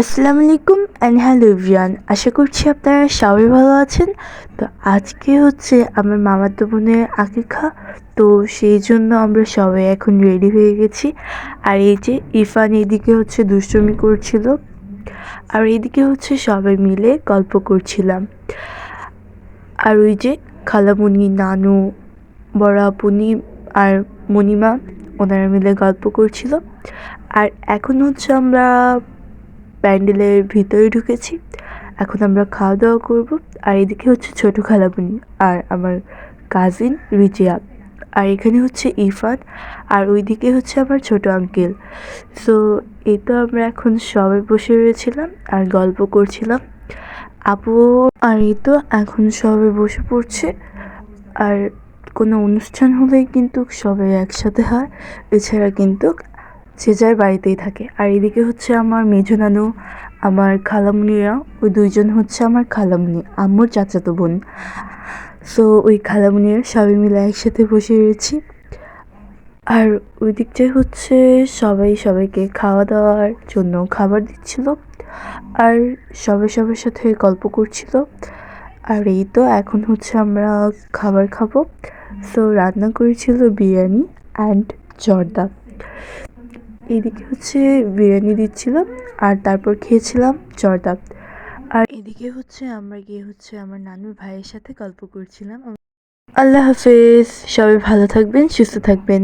আসসালামু আলাইকুম and hello everyone আশা করছি আপনারা সবাই ভালো আছেন। তো আজকে হচ্ছে আমার মামাতো বোনের আকিকা। তো সেই জন্য আমরা সবাই এখন রেডি হয়ে গেছি। আর এই যে ইরফান এদিকে হচ্ছে দুষ্টুমি করছিল। আর এইদিকে হচ্ছে সবাই মিলে গল্প করছিলাম। আর ওই যে খালামণি নানু, বড় আপুনি আর মণিমা, ওনারা মিলে গল্প করছিল। আর এখন হচ্ছে আমরা প্যান্ডেলের ভিতরে ঢুকেছি। এখন আমরা খাওয়া দাওয়া করব। আর এদিকে হচ্ছে ছোটো খালামণি আর আমার কাজিন রিজিয়া। আর এখানে হচ্ছে ইরফান। আর ওইদিকে হচ্ছে আমার ছোট আঙ্কেল সো এই তো আমরা এখন সবাই বসে রয়েছিলাম আর গল্প করছিলাম। আপু আর এই তো এখন সবাই বসে পড়ছে। আর কোনো অনুষ্ঠান হলেই কিন্তু সবাই একসাথে হয়। এছাড়া কিন্তু যে যার বাড়িতেই থাকে। আর এদিকে হচ্ছে আমার মেজো নানু, আমার খালামুনিরা ওই দুইজন হচ্ছে আমার খালামুনি, আম্মুর চাচাতো বোন। সো ওই খালামুনিরা সবাই মিলে একসাথে বসে রয়েছি। আর ওই দিকটায় হচ্ছে সবাই সবাইকে খাওয়া দাওয়ার জন্য খাবার দিচ্ছিল। আর সবাই সবার সাথে গল্প করছিল। আর এই তো এখন হচ্ছে আমরা খাবার খাব। সো রান্না করেছিল বিরিয়ানি অ্যান্ড জর্দা। এদিকে হচ্ছে বিরিয়ানি দিচ্ছিলাম আর তারপর খেয়েছিলাম জর্দা আর এদিকে হচ্ছে আমরা গিয়ে হচ্ছে আমার নানুর ভাইয়ের সাথে গল্প করছিলাম। আল্লাহ হাফেজ, সবাই ভালো থাকবেন, সুস্থ থাকবেন।